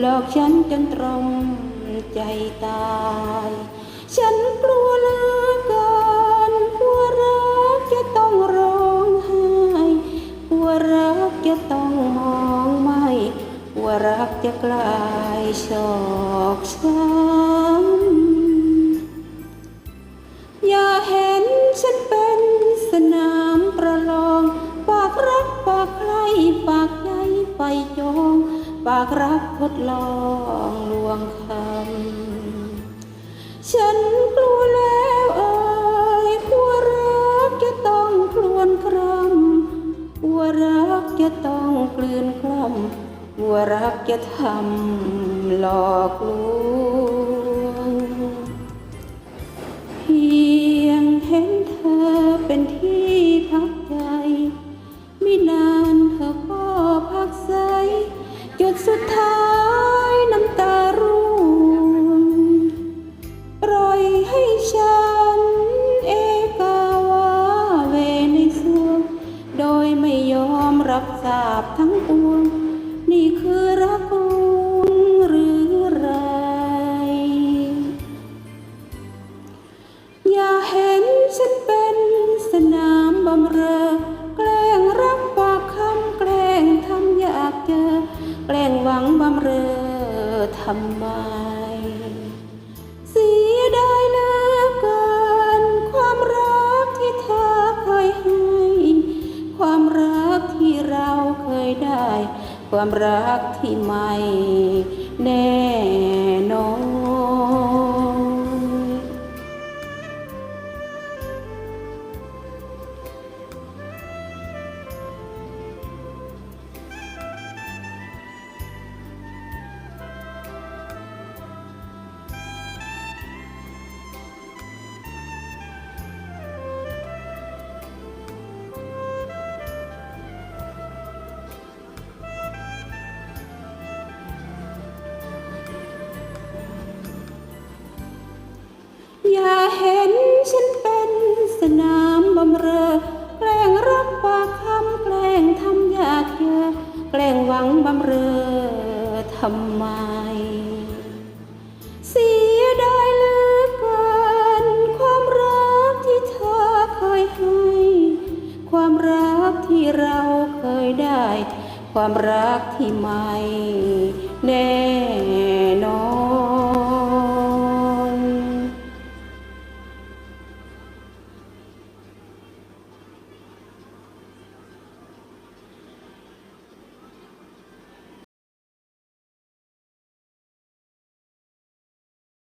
หลอกฉันจนตรมใจตาย ฉันกลัวเหลือเกินกลัวรักจะต้องร้องไห้กลัวรักจะต้องมองไม่กลัวรักจะกลายโศกช้ำากรักทดลองลวงคำ ฉันกลัวแล้วเอ่ยกลัวรักจะต้องคลวนครำกลัวรักจะต้องกลืนกล่ำกลัวรักจะทำหลอกลวงาบทั้งปวง นี่คือรักลวงหรือไร อย่าเห็นฉันเป็นสนามบำเรอ แกล้งรักปากคำแกล้งทำอยากเจอ แกล้งหวังบำเรอทำไม ได้ ความรักที่ไม่แน่ อย่าเห็นฉันเป็นสนามบำเรอ แกล้งรับปากคำแกล้งทำอยากเยอแกล้งหวังบำเรอทำไม เสียดายเหลือเกินความรักที่เธอเคยให้ ความรักที่เราเคยได้ ความรักที่ไม่